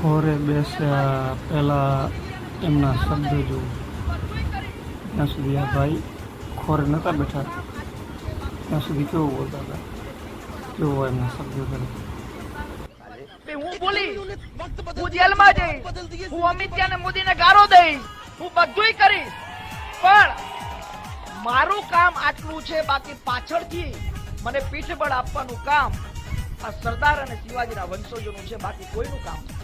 ખોરે બેસ્યા પહેલાં એમના શબ્દો જો. ત્યાં સુધી આ ભાઈ ખોરે નહોતા બેઠા. ત્યાં સુધી કેવું બોલતા હતા? કેવો એમના શબ્દો કરે? હું બોલી, હું જેલમાં જઈશ. હું અમિત અને મોદીને ગારો દઈશ. હું બધું કરીશ. પણ મારું કામ આટલું છે, બાકી પાછળથી મને પીઠબળ આપવાનું કામ આ સરદાર અને શિવાજીના વંશોજોનું છે, બાકી કોઈનું કામ નથી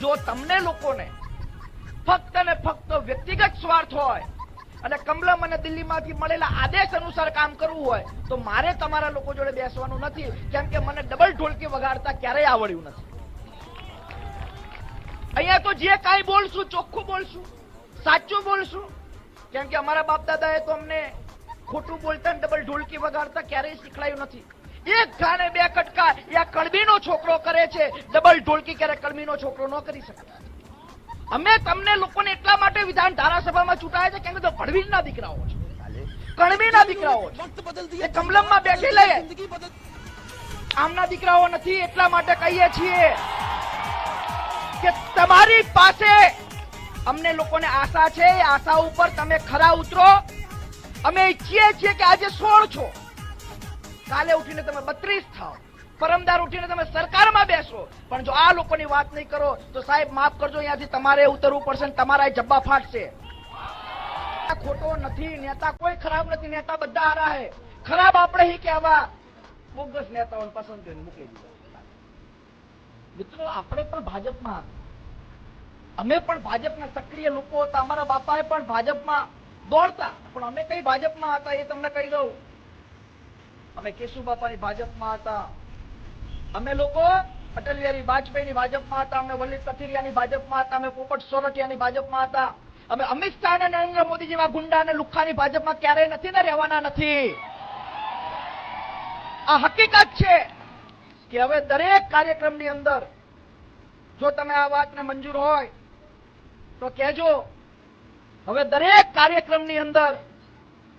જો તમને લોકોને ફક્ત ને ફક્ત વ્યક્તિગત સ્વાર્થ હોય અને કમલમ અને દિલ્હીમાંથી મળેલા આદેશ અનુસાર કામ કરવું હોય, તો મારે તમારા લોકો જોડે બેસવાનું નથી. કેમ કે મને ડબલ ઢોલકી વગાડતા ક્યારેય આવડ્યું નથી. અહીંયા તો જે કાંઈ બોલશું, ચોખ્ખું બોલશું, સાચું બોલશું. કેમ કે અમારા બાપ દાદાએ તો અમને ખોટું બોલતા ને ડબલ ઢોલકી વગાડતા ક્યારેય શીખડાયું નથી. એક ગાને બે કટકા એ કડબીનો છોકરો કરે છે. ડબલ ઢોલકી ક્યારેક કડબીનો છોકરો ન કરી શકે? અમે તમને લોકોને એટલા માટે વિધાન ધારાસભામાં ચૂંટાયા છે કેમ કે ભડવીરના દીકરાઓ છે. કણબીના દીકરાઓ છે. કમલમમાં બેઠી લઈએ આમના દીકરાઓ નથી એટલા માટે કહીએ છીએ કે તમારી પાસે અમને લોકોને આશા છે એ આશા ઉપર તમે ખરા ઉતરો. અમે ઈચ્છીએ છીએ કે આજે સોળ છો. કાલે ઉઠીને તમે બત્રીસ થાવ પરમદાર ઉઠીને તમે સરકારમાં બેસો. પણ જો આ લોકોની વાત નહીં કરો, તો સાહેબ માફ કરજો, અહીંયાથી તમારે ઉતરવું પડશે તમારા જબ્બા ફાટશે. ખોટો નથી. નેતા કોઈ ખરાબ નથી. નેતા બધા હારા હે. ખરાબ આપણે હી કે આવા બોગસ નેતાઓને પસંદ કરીને મૂકી દીધા. મિત્રો, આપણે પણ ભાજપમાં અમે પણ ભાજપના સક્રિય લોકો હતા. અમારા બાપાએ પણ ભાજપમાં દોડતા. પણ અમે કઈ ભાજપમાં હતા એ તમને કહી દઉં. અમે કેશુ બાપાની ભાજપમાં હતા. અમે લોકો અટલ બિહારી વાજપેયીની ભાજપમાં હતા, અમે વલ્લી કથિરિયાની ભાજપમાં હતા, અમે પોપટ સોરઠિયાની ભાજપમાં હતા. અમે અમિત શાહ અને નરેન્દ્ર મોદી જેવા ગુંડા અને લુખાની ભાજપમાં ક્યારેય નથી ને રહેવાના નથી. આ હકીકત છે કે હવે દરેક કાર્યક્રમની અંદર જો તમે આ વાતને મંજૂર હોય, તો કહેજો, હવે દરેક કાર્યક્રમની અંદર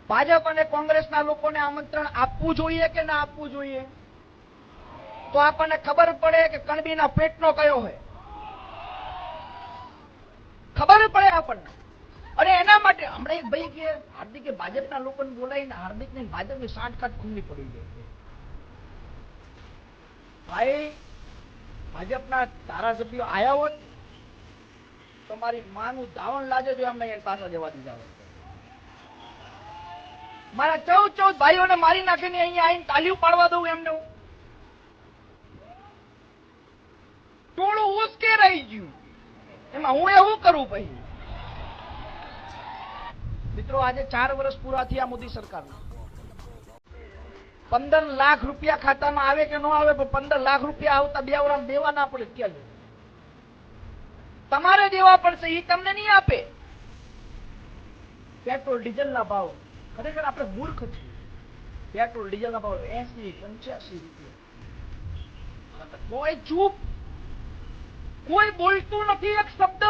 ભાજપ અને કોંગ્રેસના લોકોને આમંત્રણ આપવું જોઈએ કે ના આપવું જોઈએ? તો આપણને ખબર પડે કે કણબીના પેટનો કયો હોય. ખબર પડે આપણને. અને એના માટે હમણાં એક ભાઈ કે, હાર્દિકે ભાજપના લોકોને બોલાવીને હાર્દિકને ભાજપની સાઠકાટ ખુલ્લી પડી ગઈ ભાઈ, ભાજપના ધારાસભ્યો આયા હોત, તમારી માનું ધાવણ લાગે જો એમને પાછા જવા દીધા હોત. મારા ચૌદ ચૌદ ભાઈઓને મારી નાખીને અહીંયા આવીને તાલીઓ પાડવા દઉં એમને ટોળું ઉસકે રહી ગયું. એમાં હું એવું કરું પછી મિત્રો, આજે ચાર વર્ષ પૂરા થયા મોદી સરકારના. પંદર લાખ રૂપિયા ખાતામાં આવે કે ન આવે, પણ પંદર લાખ રૂપિયા આવતા બે વરામ દેવા ના પડે ક્યાં તમારે દેવા પડશે એ તમને નહીં આપે. પેટ્રોલ ડીઝલ ના ભાવ. ખરેખર આપણે મૂર્ખ છીએ. પેટ્રોલ ડીઝલ ના ભાવ એસી, પંચ્યાસી રૂપિયા. કોઈ ચૂપ, કોઈ બોલતું નથી એક શબ્દ.